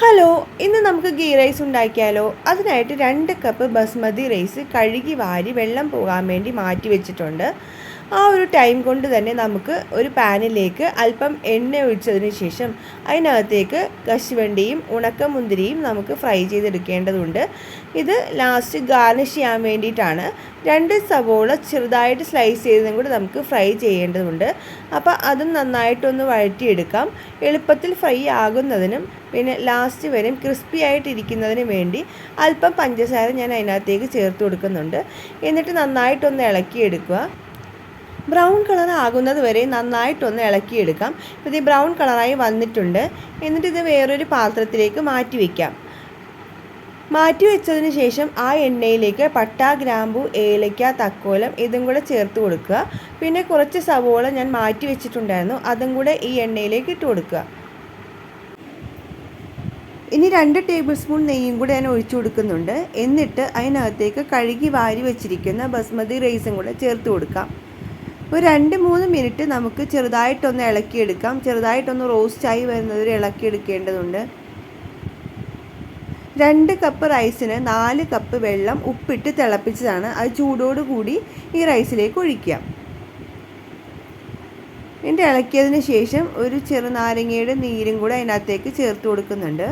Hello ഇന്ന് നമുക്ക് ghee rice ഉണ്ടാക്കിയാലോ? അതിനായിട്ട് രണ്ട് കപ്പ് ബസ്മതി റൈസ് കഴുകി വാരി വെള്ളം പോകാൻ വേണ്ടി മാറ്റി വെച്ചിട്ടുണ്ട്. ആ ഒരു ടൈം കൊണ്ട് തന്നെ നമുക്ക് ഒരു പാനിലേക്ക് അല്പം എണ്ണ ഒഴിച്ചതിന് ശേഷം അതിനകത്തേക്ക് കശുവണ്ടിയും ഉണക്കമുന്തിരിയും നമുക്ക് ഫ്രൈ ചെയ്തെടുക്കേണ്ടതുണ്ട്. ഇത് ലാസ്റ്റ് ഗാർണിഷ് ചെയ്യാൻ വേണ്ടിയിട്ടാണ്. രണ്ട് സവോള ചെറുതായിട്ട് സ്ലൈസ് ചെയ്തതും കൂടി നമുക്ക് ഫ്രൈ ചെയ്യേണ്ടതുണ്ട്. അപ്പോൾ അതും നന്നായിട്ടൊന്ന് വഴറ്റിയെടുക്കാം. എളുപ്പത്തിൽ ഫ്രൈ ആകുന്നതിനും പിന്നെ ലാസ്റ്റ് വരെയും ക്രിസ്പി ആയിട്ടിരിക്കുന്നതിന് വേണ്ടി അല്പം പഞ്ചസാര ഞാൻ അതിനകത്തേക്ക് ചേർത്ത് കൊടുക്കുന്നുണ്ട്. എന്നിട്ട് നന്നായിട്ടൊന്ന് ഇളക്കിയെടുക്കുക. ബ്രൗൺ കളർ ആകുന്നത് വരെ നന്നായിട്ടൊന്ന് ഇളക്കിയെടുക്കാം. ഇത് ബ്രൗൺ കളറായി വന്നിട്ടുണ്ട്. എന്നിട്ട് ഇത് വേറൊരു പാത്രത്തിലേക്ക് മാറ്റി വയ്ക്കാം മാറ്റി വെച്ചതിന് ശേഷം ആ എണ്ണയിലേക്ക് പട്ട ഗ്രാമ്പു ഏലയ്ക്ക തക്കോലം ഇതും കൂടെ ചേർത്ത് കൊടുക്കുക. പിന്നെ കുറച്ച് സവോള ഞാൻ മാറ്റി വെച്ചിട്ടുണ്ടായിരുന്നു അതും കൂടെ ഈ എണ്ണയിലേക്ക് ഇട്ട് കൊടുക്കുക. ഇനി രണ്ട് ടേബിൾ സ്പൂൺ നെയ്യും കൂടെ ഞാൻ ഒഴിച്ചു കൊടുക്കുന്നുണ്ട്. എന്നിട്ട് അതിനകത്തേക്ക് കഴുകി വാരി വെച്ചിരിക്കുന്ന ബസ്മതി റൈസും കൂടെ ചേർത്ത് കൊടുക്കാം. ഒരു രണ്ട് മൂന്ന് മിനിറ്റ് നമുക്ക് ചെറുതായിട്ടൊന്ന് ഇളക്കിയെടുക്കാം. ചെറുതായിട്ടൊന്ന് റോസ്റ്റായി വരുന്നവർ ഇളക്കിയെടുക്കേണ്ടതുണ്ട്. രണ്ട് കപ്പ് റൈസിന് നാല് കപ്പ് വെള്ളം ഉപ്പിട്ട് തിളപ്പിച്ചതാണ്. അത് ചൂടോട് കൂടി ഈ റൈസിലേക്ക് ഒഴിക്കുക. എന്നിട്ട് ഇളക്കിയതിന് ശേഷം ഒരു ചെറുനാരങ്ങയുടെ നീരും കൂടെ അതിനകത്തേക്ക് ചേർത്ത് കൊടുക്കുന്നുണ്ട്.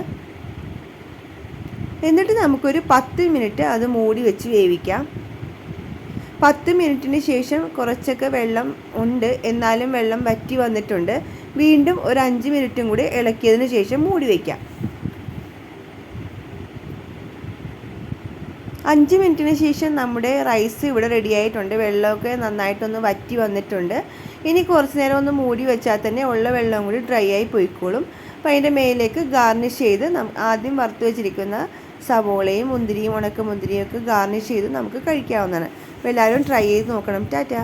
എന്നിട്ട് നമുക്കൊരു പത്ത് മിനിറ്റ് അത് മൂടി വെച്ച് വേവിക്കാം. പത്ത് മിനിറ്റിന് ശേഷം കുറച്ചൊക്കെ വെള്ളം ഉണ്ട്. എന്നാലും വെള്ളം വറ്റി വന്നിട്ടുണ്ട്. വീണ്ടും ഒരു അഞ്ച് മിനിറ്റും കൂടി ഇളക്കിയതിന് ശേഷം മൂടി വയ്ക്കാം അഞ്ച് മിനിറ്റിന് ശേഷം നമ്മുടെ റൈസ് ഇവിടെ റെഡി ആയിട്ടുണ്ട്. വെള്ളമൊക്കെ നന്നായിട്ടൊന്ന് വറ്റി വന്നിട്ടുണ്ട്. ഇനി കുറച്ച് നേരം ഒന്ന് മൂടി വെച്ചാൽ തന്നെ ഉള്ള വെള്ളം കൂടി ഡ്രൈ ആയി പോയിക്കോളും. അപ്പോൾ അതിന്റെ മേലേക്ക് ഗാർണിഷ് ചെയ്ത് ആദ്യം വറുത്ത് വെച്ചിരിക്കുന്ന സവോളയും മുന്തിരിയും ഉണക്ക മുന്തിരിയും ഒക്കെ ഗാർണിഷ് ചെയ്ത് നമുക്ക് കഴിക്കാവുന്നതാണ്. അപ്പോൾ എല്ലാവരും ട്രൈ ചെയ്ത് നോക്കണം. ടാറ്റ.